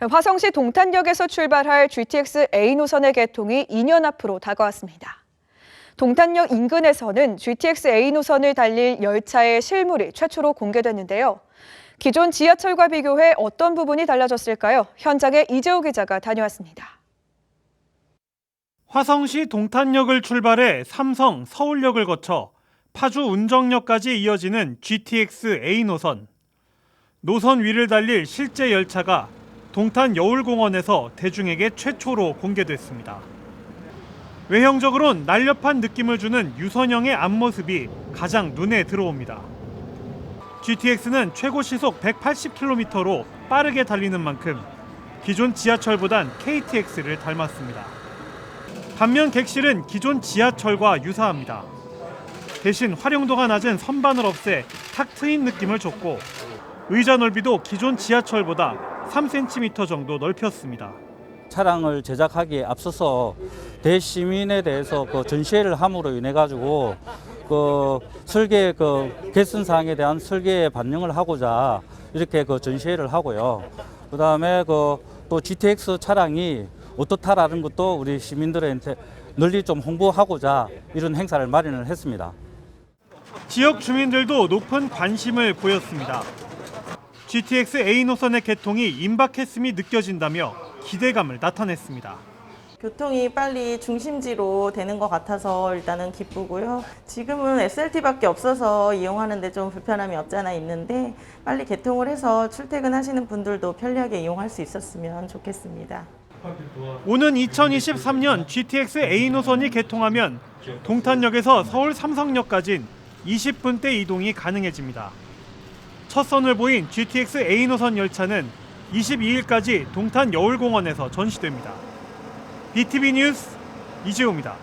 화성시 동탄역에서 출발할 GTX A 노선의 개통이 2년 앞으로 다가왔습니다. 동탄역 인근에서는 GTX A 노선을 달릴 열차의 실물이 최초로 공개됐는데요. 기존 지하철과 비교해 어떤 부분이 달라졌을까요? 현장에 이재호 기자가 다녀왔습니다. 화성시 동탄역을 출발해 삼성, 서울역을 거쳐 파주 운정역까지 이어지는 GTX A 노선. 노선 위를 달릴 실제 열차가 동탄 여울공원에서 대중에게 최초로 공개됐습니다. 외형적으론 날렵한 느낌을 주는 유선형의 앞모습이 가장 눈에 들어옵니다. GTX는 최고 시속 180km로 빠르게 달리는 만큼 기존 지하철보단 KTX를 닮았습니다. 반면 객실은 기존 지하철과 유사합니다. 대신 활용도가 낮은 선반을 없애 탁 트인 느낌을 줬고 의자 넓이도 기존 지하철보다 3cm 정도 넓혔습니다. 차량을 제작하기에 앞서서 대시민에 대해서 그 전시회를 함으로 인해 가지고 그 설계 그 개선 사항에 대한 설계에 반영을 하고자 이렇게 그 전시회를 하고요. 그다음에 그 또 GTX 차량이 어떻다라는 것도 우리 시민들한테 널리 좀 홍보하고자 이런 행사를 마련을 했습니다. 지역 주민들도 높은 관심을 보였습니다. GTX A 노선의 개통이 임박했음이 느껴진다며 기대감을 나타냈습니다. 교통이 빨리 중심지로 되는 것 같아서 일단은 기쁘고요. 지금은 SLT밖에 없어서 이용하는데 좀 불편함이 없잖아 있는데 빨리 개통을 해서 출퇴근하시는 분들도 편리하게 이용할 수 있었으면 좋겠습니다. 오는 2023년 GTX A 노선이 개통하면 동탄역에서 서울 삼성역까지는 20분대 이동이 가능해집니다. 첫 선을 보인 GTX A 노선 열차는 22일까지 동탄 여울공원에서 전시됩니다. BTV 뉴스 이재호입니다.